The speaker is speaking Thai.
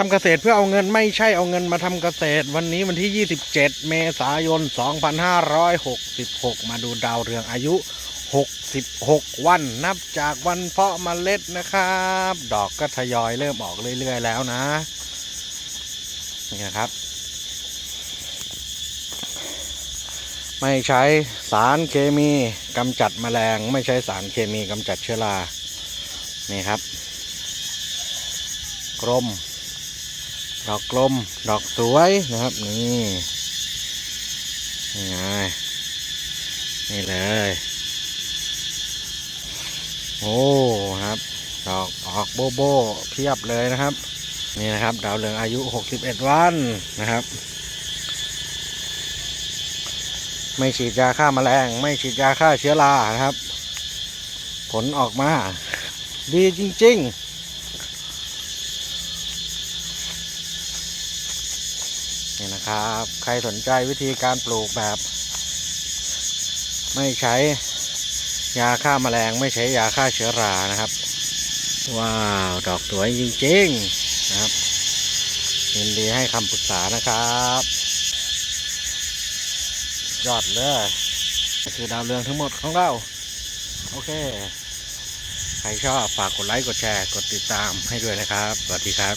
ทำเกษตรเพื่อเอาเงินไม่ใช่เอาเงินมาทำเกษตร วันนี้วันที่ 27 เมษายน 2566 มาดูดาวเรืองอายุ 66 วัน นับจากวันเพาะเมล็ดนะครับ ดอกก็ทยอยเริ่มออกเรื่อย ๆ แล้วนะ นี่นะครับ ไม่ใช้สารเคมีกำจัดแมลง ไม่ใช้สารเคมีกำจัดเชื้อรา นี่ครับ กลม ดอกกลม ดอกสวยนะครับ นี่นี่ไงนี่เลย โอ้ครับ ดอกออกโบโบเพียบเลยนะครับ นี่นะครับ ดาวเหลืองอายุ 61 วันนะครับ ไม่ฉีดยาฆ่าแมลง ไม่ฉีดยาฆ่าเชื้อรานะครับ ผลออกมา ดีจริง ๆ นี่นะครับ ใครสนใจวิธีการปลูกแบบ ไม่ใช้ยาฆ่าแมลงไม่ใช้ยาฆ่าเชื้อรานะครับ ว้าว ดอกสวยจริงๆนะครับยินดีให้คำปรึกษานะครับ ยอดเลยคือดาวเรืองทั้งหมดของเรา โอเค ใครชอบฝากกดไลค์ กดแชร์ กดติดตามให้ด้วยนะครับ สวัสดีครับ